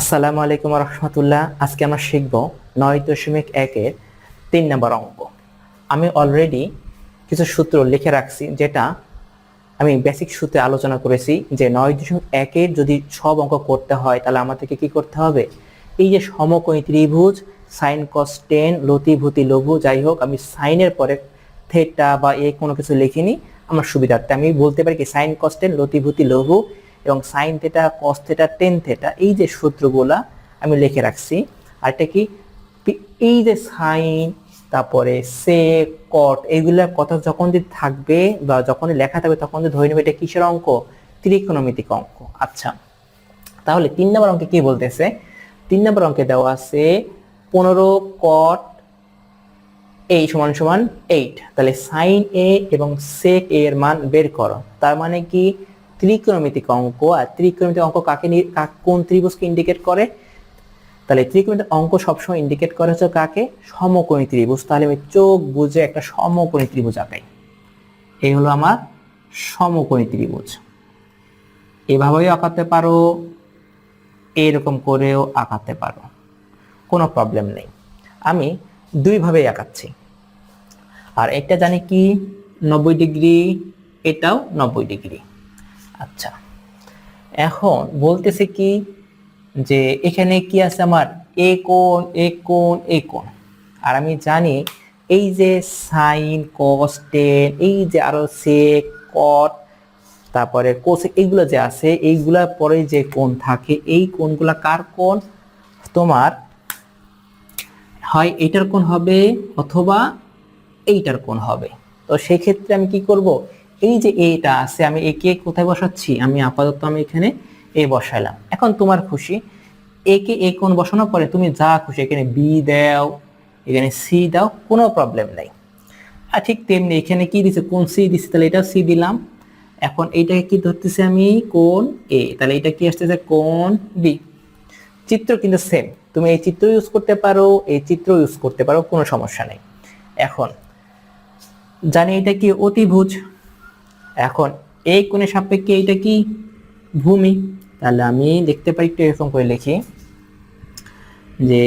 আসসালামু আলাইকুম রহমতুল্লাহ। আজকে আমরা শিখব নয় দশমিক একের তিন নম্বর অঙ্ক। আমি অলরেডি কিছু সূত্র লিখে রাখছি যেটা আমি বেসিক সূত্রে আলোচনা করেছি যে নয় দশমিক একের যদি সব অঙ্ক করতে হয়, তাহলে আমাদেরকে কি করতে হবে? এই যে সমকোণী ত্রিভুজ সাইন কস টেন লতিভূতি লঘু, যাই হোক, আমি সাইনের পরে থেটা বা এ কোনো কিছু লিখিনি। আমার সুবিধার্থে আমি বলতে পারি কি সাইন কস টেন লতিভূতি লঘু এবং sine theta cos theta tan theta এই যে সূত্রগুলা আমি লিখে রাখছি, আর এটা কি? এই যে সাইন তারপরে সে কট এইগুলা কথা যখন যদি থাকবে বা যখন লেখা থাকবে তখন যদি ধরে নেবে এটা কিসের অঙ্ক? ত্রিকোণমিতিক অঙ্ক। আচ্ছা তাহলে তিন নম্বর অঙ্কে কি বলতেছে? তিন নম্বর অঙ্কে দেওয়া আছে পনেরো কট এই সমান সমান এইট তাহলে সাইন এ এবং সেক এর মান বের করো। তার মানে কি? ত্রিকোণমিতিক অঙ্ক, আর ত্রিকোণমিতিক অঙ্ক কাকে কোন ত্রিভুজকে ইন্ডিকেট করে? তাহলে ত্রিকোণমিতিক অঙ্ক সবসময় ইন্ডিকেট করে হচ্ছে কাকে? সমকোণী ত্রিভুজ। তাহলে আমি চোখ বুঝে একটা সমকোণী ত্রিভুজ আঁকাই। এই হলো আমার সমকোণী ত্রিভুজ। এভাবেও আঁকাতে পারো, এরকম করেও আঁকাতে পারো। কোনো প্রবলেম নেই। আমি দুইভাবেই আঁকাচ্ছি। আর এটা জানি কি? নব্বই ডিগ্রি, এটাও নব্বই ডিগ্রি। আচ্ছা। এখন বলতেছে কি যে এখানে কি আছে আমার? এ কোণ এ কোণ এ কোণ। আর আমি জানি এই যে সাইন কস টেন এই যে আরও সেক কট তারপরে কোসেক এইগুলো যে আছে, এইগুলা পরে যে কোণ থাকে, এই কোণগুলা কার কোণ? তোমার হয় এইটার কোণ হবে অথবা এইটার কোণ হবে। তো সেই ক্ষেত্রে আমি কি করব? এই যে এইটা আছে, আমি একে কোথায় বসাচ্ছি? আমি আপাতত আমি এখানে এ বসাইলাম। এখন তোমার খুশি। একে এ কোন বসানোর পরে তুমি যা খুশি, এখানে বি দাও, এখানে সি দাও, কোনো প্রবলেম নাই। আর ঠিক তেমনি এখানে কি দিছে? কোন সি দিছে, তাহলে এটা সি দিলাম। এখন এইটাকে কি ধরতেছি আমি? কোন এ তাহলে এটা কি আসতেছে? কোন বি চিত্র কিন্তু সেম তুমি এই চিত্র ইউজ করতে পারো, এই চিত্র ইউজ করতে পারো, কোনো সমস্যা নেই। এখন জানি এটা কি অতিভুজ? এখন এই কোণের সাপেক্ষে এটা কি ভূমি? তাহলে আমি দেখতে পাই একটু এরকম করে লিখি যে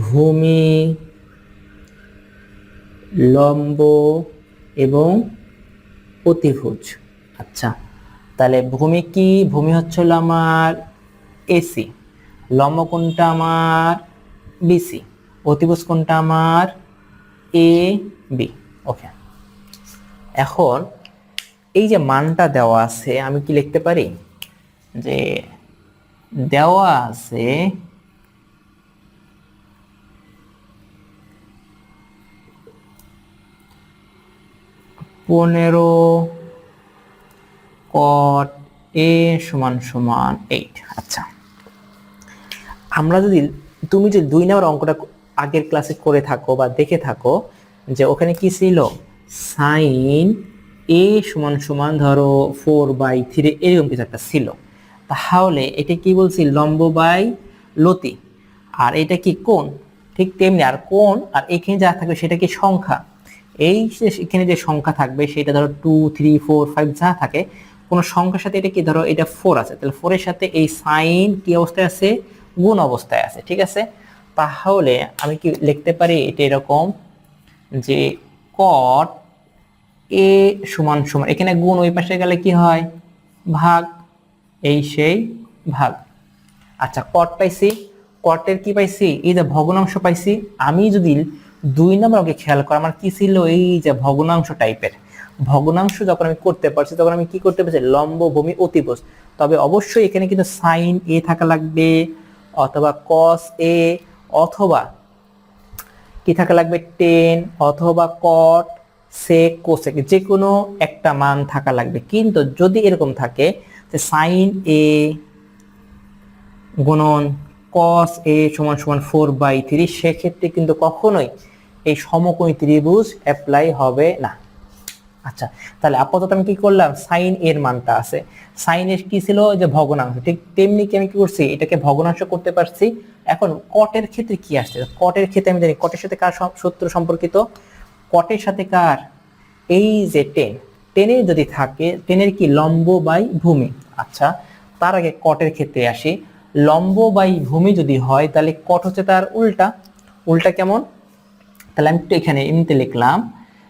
ভূমি, লম্ব এবং অতিভুজ। আচ্ছা তাহলে ভূমি কি? ভূমি হচ্ছে আমার এসি লম্ব কোণটা আমার বিসি অতিভুজ কোণটা আমার এ বি ওকে এখন এই যে মানটা দেওয়া আছে, আমি কি লিখতে পারি? যে দেওয়া আছে পনেরো কট এ সমান সমান এইট আচ্ছা। আমরা যদি, তুমি যদি দুই নম্বর অঙ্কটা আগের ক্লাসে করে থাকো বা দেখে থাকো, যে ওখানে কি ছিল? সাইন এ সমান সমান ধরো ফোর বাই থ্রি এরকম কিছু একটা ছিল। তাহলে এটা কি বলছি? লম্ব বাই লতি। আর এটা কি কোণ? ঠিক তেমনি আর কোণ আর এখানে যা থাকবে সেটা কি সংখ্যা? এই এখানে যে সংখ্যা থাকবে সেটা ধরো টু থ্রি ফোর ফাইভ যা থাকে, কোনো সংখ্যার সাথে এটা কি? ধরো এটা ফোর আছে। তাহলে ফোরের সাথে এই সাইন কি অবস্থায় আছে? গুণ অবস্থায় আছে। ঠিক আছে? তাহলে আমি কি লিখতে পারি? এটা এরকম যে কট এ সমান সমান। এখানে গুণ ওই পাশে গেলে কি হয়? ভাগ। এই সেই ভাগ। আচ্ছা কট পাইছি। কটের কি পাইছি? এই যে ভগ্নাংশ পাইছি। আমি যদি দুই নম্বর অঙ্কে খেয়াল করি, আমার কি ছিল? এই যে ভগ্নাংশ টাইপের। ভগ্নাংশ যখন আমি করতে পারছি, তখন আমি কি করতে পারছি? লম্ব ভূমি অতিভুজ। তবে অবশ্যই এখানে কিন্তু সাইন এ থাকা লাগবে, অথবা কস এ অথবা কি থাকা লাগবে? টেন অথবা কট সেক কোসেক যে কোনো একটা মান থাকা লাগবে। কিন্তু যদি এরকম থাকে, যে সাইন এ গুণন কস এ সমান সমান ফোর বাই থ্রি সেক্ষেত্রে কিন্তু কখনোই এই সমকোণী ত্রিভুজ অ্যাপ্লাই হবে না। আচ্ছা তাহলে আপাতত আমি কি করলাম? সাইন এর মানটা আছে। সাইন এর কি ছিল? যে ভগ্নাংশ। ঠিক তেমনি কি আমি কি করছি? এটাকে ভগ্নাংশ করতে পারছি। এখন কটের ক্ষেত্রে কি আসছে? কটের ক্ষেত্রে আমি জানি কটের সাথে কার সূত্র সম্পর্কিত? কটের সাথে কার? এই যে টেন টেনের যদি থাকে টেনের কি লম্ব বাই ভূমি? আচ্ছা তার আগে কটের ক্ষেত্রে আসি। লম্ব বাই ভূমি যদি হয়, তাহলে কট হচ্ছে তার উল্টা। উল্টা কেমন? তাহলে আমি একটু এখানে এমনিতে লিখলাম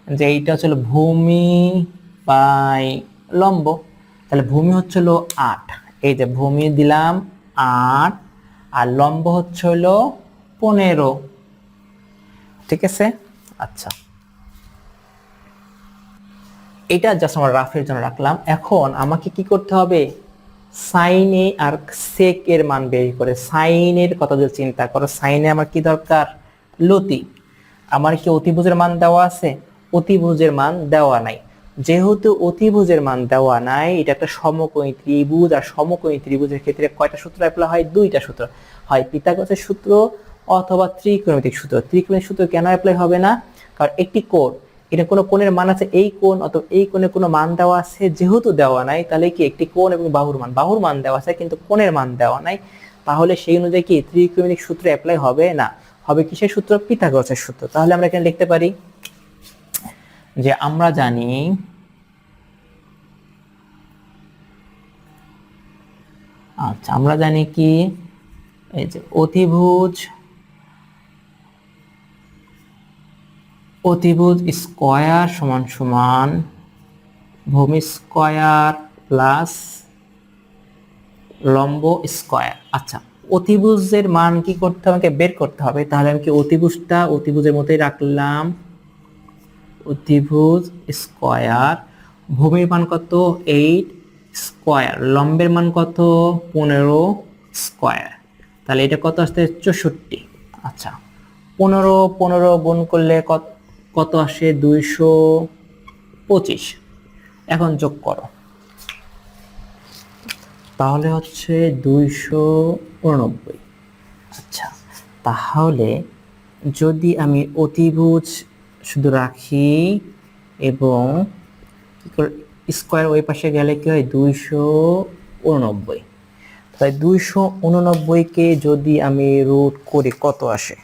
যে এইটা হচ্ছে ভূমি বাই লম্ব। তাহলে ভূমি হচ্ছে হলো আট। এই যে ভূমি দিলাম আট আর লম্ব হচ্ছে হলো পনেরো। ঠিক আছে? আচ্ছা। এটা জাস্ট আমার রাফের জন্য রাখলাম। এখন আমাকে কি করতে হবে? সাইনে আর সেক এর মান বের করে সাইনের কথা যদি চিন্তা করো সাইনে আমার কি দরকার? লতি আমার কি অতিভুজের মান দেওয়া আছে? অতিভুজের মান দেওয়া নাই। যেহেতু অতিভুজের মান দেওয়া নাই, এটা একটা সমকোণী ত্রিভুজ, আর সমকোণী ত্রিভুজের ক্ষেত্রে কয়টা সূত্র অ্যাপ্লাই হয়? দুইটা সূত্র। হয় পিতাগতের সূত্র অথবা ত্রিকোণমিতিক সূত্র। ত্রিকোণের সূত্র কেন অ্যাপ্লাই হবে না? কারণ একটি কোণ, এটা কোনো কোণের মান আছে এই কোণ অথবা এই কোণে কোনো মান দেওয়া আছে, যেহেতু দেওয়া নাই, তাহলে কি একটি কোণ এবং বাহুর মান? বাহুর মান দেওয়া আছে, কিন্তু কোণের মান দেওয়া নাই। তাহলে সেই অনুযায়ী কি ত্রিকোণমিতিক সূত্র অ্যাপ্লাই হবে না? হবে কিসের সূত্র? পিথাগোরাসের সূত্র। তাহলে আমরা এখানে লিখতে পারি যে আমরা জানি আচ্ছা আমরা জানি কি? এই যে অতিভুজ অতিভুজ স্কয়ার সমান সমান ভূমি স্কয়ার প্লাস লম্ব স্কয়ার। আচ্ছা অতিভুজের মান কি করতে আমাকে বের করতে হবে। তাহলে আমি কি অতিভুজটা অতিভুজের মতোই রাখলাম? অতিভুজ স্কয়ার। ভূমির মান কত? Eight square. লম্বের মান কত? পনেরো স্কয়ার। তাহলে এটা কত আসতে? চৌষট্টি। আচ্ছা পনেরো পনেরো গুণ করলে কত কত আসে? দুইশো পঁচিশ। এখন যোগ করো। তাহলে হচ্ছে দুইশো উননব্বই। আচ্ছা তাহলে যদি আমি অতিভুজ শুধু রাখি এবং কি স্কোয়ার ওই পাশে গেলে কি হয়? দুইশো উননব্বই। তাই দুইশো উননব্বইকে যদি আমি রুট করি, কত আসে?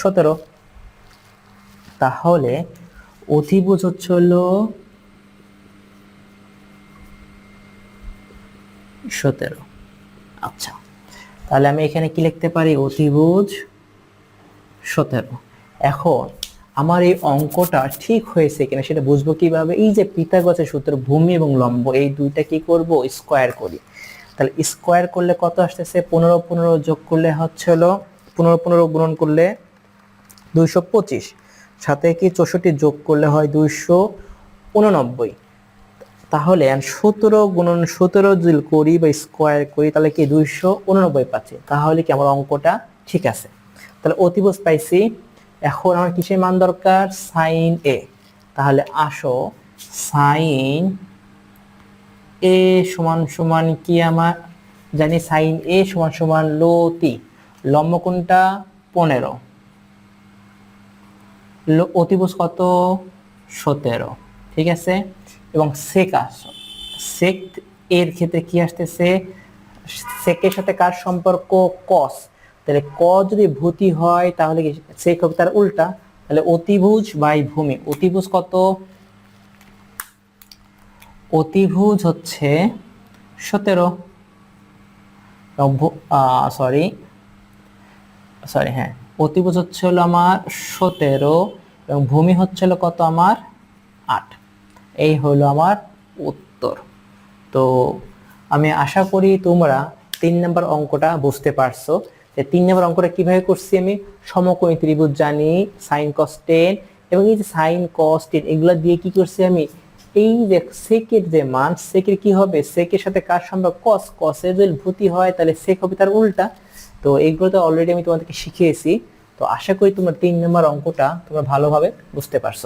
সতেরো। তাহলে অতিভুজ হচ্ছে হলো সতেরো। আচ্ছা তাহলে আমি এখানে কি লিখতে পারি? অতিভুজ সতেরো। এখন আমার এই অঙ্কটা ঠিক হয়েছে কিনা সেটা বুঝব কীভাবে? এই যে পিতাগতের সূত্র ভূমি এবং লম্ব, এই দুইটা কি করব? স্কোয়ার করি। তাহলে স্কোয়ার করলে কত আসতেছে? পনেরো পনেরো যোগ করলে হচ্ছে হলো, পনেরো পনেরো গুণন করলে দুইশো পঁচিশ। সাথে কি চৌষট্টি যোগ করলে হয় দুইশো উননব্বই। তাহলে সতেরো গুণন সতেরো যদি করি বা স্কোয়ার করি, তাহলে কি দুইশো উননব্বই পাচ্ছি। তাহলে কি আমার অঙ্কটা ঠিক আছে। তাহলে অতিভুজ পাইছি এখন আমার কিসের মান দরকার? সাইন এ তাহলে আসো সাইন এ সমান সমান কি আমার? জানি সাইন এ সমান সমান লতি লম্ব কোনটা? পনেরো। অতিভুজ কত? সতেরো। ঠিক আছে? এবং সেক আস। সেক এর ক্ষেত্রে কি আসতেছে? সেকের সাথে কার সম্পর্ক? কস তাহলে ক যদি ভূতি হয়, তাহলে কি সেক হবে তার উল্টা, তাহলে অতিভুজ বাই ভূমি। অতিভুজ কত? অতিভুজ হচ্ছে সতেরো। সরি সরি হ্যাঁ। অতিভুজ হচ্ছে হলো আমার সতেরো এবং ভূমি হচ্ছে হলো কত আমার? আট। এই হলো আমার উত্তর। তো আমি আশা করি তোমরা তিন নম্বর অঙ্কটা বুঝতে পারছ। তিন নম্বর অঙ্কটা কীভাবে করছি আমি? সমকোণী ত্রিভুজ জানি সাইন কস টেন এবং এই যে সাইন কস টেন এগুলো দিয়ে কি করছি আমি? এই যে সেকের যে মান, সেকের কি হবে? সেকের সাথে কার সম্পর্ক? কস কসের যদি ভূতি হয়, তাহলে সেক হবে তার উল্টা। তো এইগুলো তো অলরেডি আমি তোমাদেরকে শিখিয়েছি। তো আশা করি তোমরা তিন নম্বর অঙ্কটা তোমরা ভালোভাবে বুঝতে পারছ।